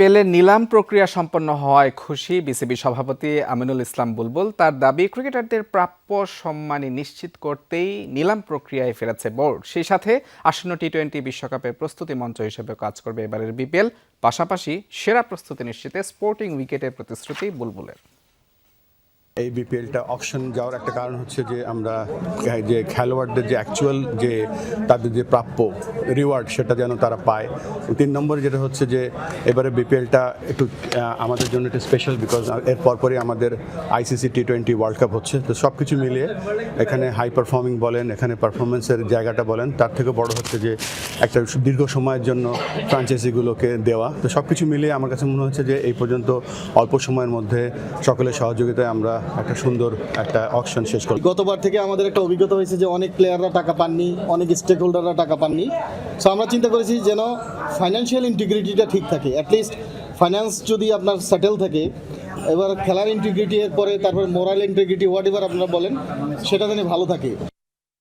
বিপিএলের নিলাম প্রক্রিয়া সম্পন্ন হওয়ায় খুশি বিসিবি সভাপতি আমিনুল ইসলাম বুলবুল। তার দাবি, ক্রিকেটারদের প্রাপ্য সম্মানী নিশ্চিত করতেই নিলাম প্রক্রিয়ায় ফেরাচ্ছে বোর্ড। সেই সাথে আসন্ন টি টোয়েন্টি বিশ্বকাপের প্রস্তুতি মঞ্চ হিসেবে কাজ করবে এবারের বিপিএল, পাশাপাশি সেরা প্রস্তুতি নিশ্চিতে স্পোর্টিং উইকেটের প্রতিশ্রুতি বুলবুলের। এই বিপিএলটা অকশন যাওয়ার একটা কারণ হচ্ছে যে আমরা যে খেলোয়াড়দের যে অ্যাকচুয়াল যে তাদের যে প্রাপ্য রিওয়ার্ড সেটা যেন তারা পায়। তিন নম্বরে যেটা হচ্ছে যে এবারে বিপিএলটা একটু আমাদের জন্য একটু স্পেশাল বিকজ এর পরপরই আমাদের ICC T twenty World Cup হচ্ছে। তো সব কিছু মিলিয়ে এখানে হাই পারফর্মিং বলেন, এখানে পারফরমেন্সের জায়গাটা বলেন, তার থেকে বড় হচ্ছে যে একটা দীর্ঘ সময়ের জন্য ফ্রাঞ্চাইজিগুলোকে দেওয়া। তো সব কিছু মিলিয়ে আমার কাছে মনে হচ্ছে যে এই পর্যন্ত অল্প সময়ের মধ্যে সকলের সহযোগিতায় আমরা একটা সুন্দর একটা অকশন শেষ করি। গতবার থেকে আমাদের একটা অভিজ্ঞতা হয়েছে যে অনেক প্লেয়াররা টাকা পাননি, অনেক স্টেক হোল্ডাররা টাকা পাননি। সো আমরা চিন্তা করেছি যেন ফাইন্যান্সিয়াল ইন্টিগ্রিটিটা ঠিক থাকে। অ্যাটলিস্ট ফাইন্যান্স যদি আপনার সেটেল থাকে, এবার খেলার ইন্টিগ্রিটি এর পরে তারপর মোরাল ইন্টিগ্রিটি হোয়াট এভার আপনারা বলেন, সেটা যেন ভালো থাকে।